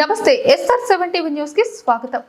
నమస్తే SR seven TV న్యూస్కి స్వాగతం.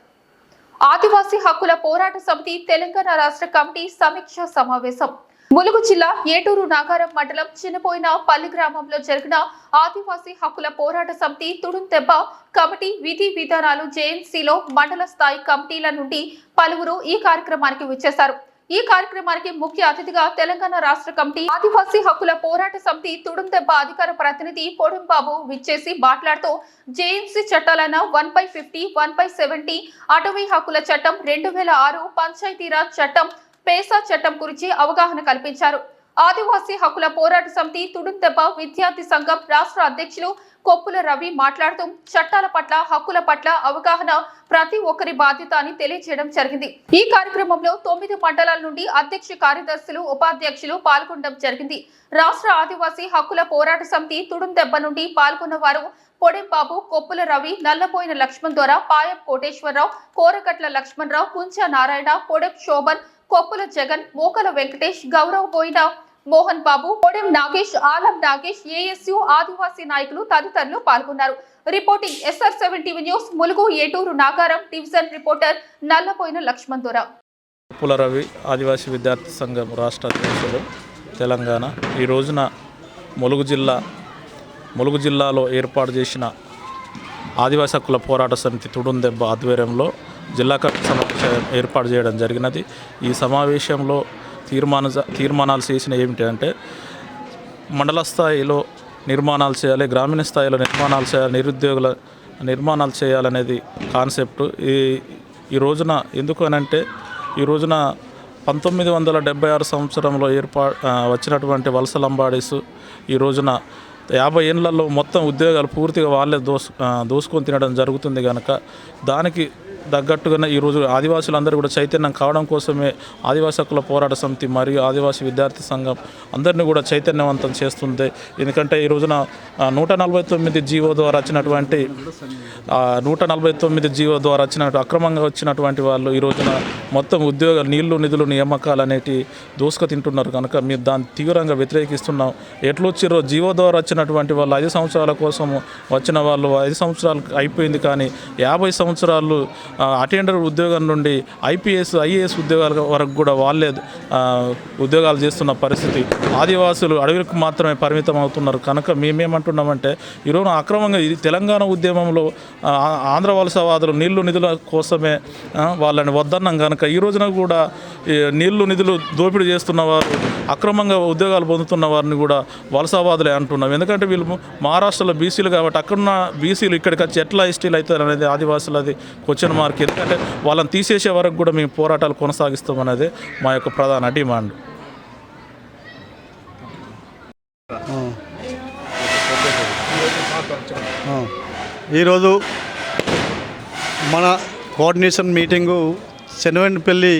ఆదివాసీ హక్కుల పోరాట సమితి తెలంగాణ రాష్ట్ర కమిటీ సమీక్ష సమావేశం. ములుగు జిల్లా ఏటూరు నాగారం మండలం చిన్నపోయిన పల్లి గ్రామంలో జరిగిన ఆదివాసీ హక్కుల పోరాట సమితి తుడుంతెబ్బ కమిటీ విధి విధానాలు జేఎన్సీలో మండల స్థాయి కమిటీల నుండి పలువురు ఈ కార్యక్రమానికి విచ్చేశారు. ఈ కార్యక్రమానికి ముఖ్య అతిథిగా తెలంగాణ రాష్ట్ర కమిటీ ఆదివాసీ హక్కుల పోరాట సమితి తుడుందెబ్బ అధికార ప్రతినిధి పొడంబాబు విచ్చేసి మాట్లాడుతూ JMC చట్టాలైన one by fifty one by seventy అటవీ హక్కుల చట్టం రెండు వేల ఆరు పంచాయతీరాజ్ చట్టం పేసా చట్టం గురించి అవగాహన కల్పించారు. ఆదివాసీ హక్కుల పోరాట సమితి తుడుందెబ్బ విద్యార్థి సంఘం రాష్ట్ర అధ్యక్షులు కొప్పుల రవి మాట్లాడుతూ చట్టాల పట్ల హక్కుల పట్ల అవగాహన ప్రతి ఒక్కరి బాధ్యత అని తెలియజేయడం జరిగింది. ఈ కార్యక్రమంలో తొమ్మిది మండలాల నుండి అధ్యక్ష కార్యదర్శులు ఉపాధ్యక్షులు పాల్గొనడం జరిగింది. రాష్ట్ర ఆదివాసీ హక్కుల పోరాట సమితి తుడుందెబ్బ నుండి పాల్గొన్న వారు పొడెంబాబు కొప్పుల రవి నల్లపోయిన లక్ష్మణ్ ద్వారా పాయం కోటేశ్వరరావు కోరకట్ల లక్ష్మణరావు కుంచ నారాయణ పొడెం శోభన్ కొప్పుల జగన్ మోకల వెంకటేష్ గౌరవ్ బోయిన మోహన్ బాబు పొడెం నాగేష్ ఆలం నాగేష్ ఏఎస్యు ఆదివాసీ నాయకులు తదితరులు పాల్గొన్నారు. Reporting SR seven TV news Mulugu Eturunagaram division reporter నల్లపోయిన Laxman దొర పులరవి ఆదివాసీ విద్యార్థి సంఘం రాష్ట్ర అధ్యక్షులు తెలంగాణ. ఈ రోజున ములుగు జిల్లా ములుగు జిల్లాలో ఏర్పాటు చేసిన ఆదివాసీ హక్కుల పోరాట సమితి తుడుందెబ్బ ఆధ్వర్యంలో జిల్లా కమిటీ సమావేశం ఏర్పాటు చేయడం జరిగినది. ఈ సమావేశంలో తీర్మాన తీర్మానాలు చేసిన ఏమిటి అంటే మండల స్థాయిలో నిర్మాణాలు చేయాలి గ్రామీణ స్థాయిలో నిర్మాణాలు చేయాలి నిరుద్యోగుల నిర్మాణాలు చేయాలనేది కాన్సెప్ట్. ఈ ఈ రోజున ఎందుకు అనంటే ఈ రోజున పంతొమ్మిది వందల డెబ్బై ఆరు సంవత్సరంలో ఏర్పా వచ్చినటువంటి వలస లంబాడీసు ఈ రోజున యాభై ఏళ్ళల్లో మొత్తం ఉద్యోగాలు పూర్తిగా వాళ్ళే దోసు దోసుకొని తినడం జరుగుతుంది కనుక దానికి తగ్గట్టుగానే ఈరోజు ఆదివాసులందరూ కూడా చైతన్యం కావడం కోసమే ఆదివాసీ హక్కుల పోరాట సమితి మరియు ఆదివాసీ విద్యార్థి సంఘం అందరినీ కూడా చైతన్యవంతం చేస్తుంది. ఎందుకంటే ఈ రోజున నూట నలభై తొమ్మిది జీవో ద్వారా వచ్చినటువంటి నూట నలభై తొమ్మిది జీవో ద్వారా వచ్చిన అక్రమంగా వచ్చినటువంటి వాళ్ళు ఈ రోజున మొత్తం ఉద్యోగ నీళ్ళు నిధులు నియామకాలు అనేటి దోసుక తింటున్నారు. కనుక మీరు దాన్ని తీవ్రంగా వ్యతిరేకిస్తున్నాం. ఎట్లొచ్చిరో జీవో ద్వారా వచ్చినటువంటి వాళ్ళు ఐదు సంవత్సరాల కోసం వచ్చిన వాళ్ళు ఐదు సంవత్సరాలు అయిపోయింది కానీ యాభై సంవత్సరాలు అటెండర్ ఉద్యోగం నుండి ఐపీఎస్ ఐఏఎస్ ఉద్యోగాల వరకు కూడా వాళ్ళే ఉద్యోగాలు చేస్తున్న పరిస్థితి. ఆదివాసులు అడవులకు మాత్రమే పరిమితం అవుతున్నారు కనుక మేమేమంటున్నామంటే ఈరోజు అక్రమంగా ఇది తెలంగాణ ఉద్యమంలో ఆంధ్ర వలసవాదులు నీళ్ళు నిధుల కోసమే వాళ్ళని వద్దన్నాం. కనుక ఈ రోజున కూడా ఈ నీళ్ళు నిధులు దోపిడీ చేస్తున్న వారు అక్రమంగా ఉద్యోగాలు పొందుతున్న వారిని కూడా వలసవాదులే అంటున్నాం. ఎందుకంటే వీళ్ళు మహారాష్ట్రలో బీసీలు కాబట్టి అక్కడున్న బీసీలు ఇక్కడికి వచ్చి ఎట్లా ఎస్టీలు అవుతారు అనేది ఆదివాసులది క్వశ్చన్ మార్క్ ఎందుకంటే వాళ్ళని తీసేసే వరకు కూడా మేము పోరాటాలు కొనసాగిస్తామనేది మా యొక్క ప్రధాన డిమాండ్. ఈరోజు మన కోఆర్డినేషన్ మీటింగు శనవెంపల్లి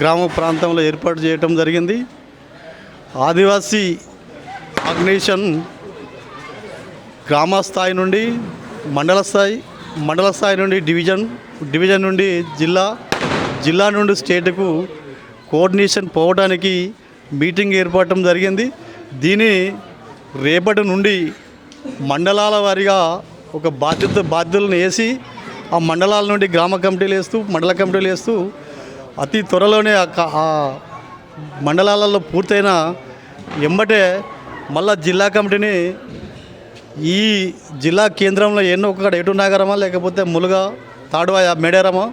గ్రామ ప్రాంతంలో ఏర్పాటు చేయటం జరిగింది. ఆదివాసీ ఆర్గనైజేషన్ గ్రామ స్థాయి నుండి మండల స్థాయి మండల స్థాయి నుండి డివిజన్ డివిజన్ నుండి జిల్లా జిల్లా నుండి స్టేట్కు కోఆర్డినేషన్ పోవడానికి మీటింగ్ ఏర్పడటం జరిగింది. దీని రేపటి నుండి మండలాల వారీగా ఒక బాధ్యత బాధ్యతలను వేసి ఆ మండలాల నుండి గ్రామ కమిటీలు వేస్తూ మండల కమిటీలు వేస్తూ అతి త్వరలోనే ఆ మండలాలలో పూర్తయిన ఎంబటే మళ్ళా జిల్లా కమిటీని ఈ జిల్లా కేంద్రంలో ఎన్నో ఒక ఎటు నగరమా లేకపోతే ములుగా తాడువాయ మేడారమా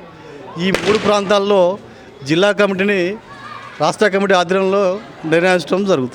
ఈ మూడు ప్రాంతాల్లో జిల్లా కమిటీని రాష్ట్ర కమిటీ ఆధ్వర్యంలో నిర్ణయించడం జరుగుతుంది.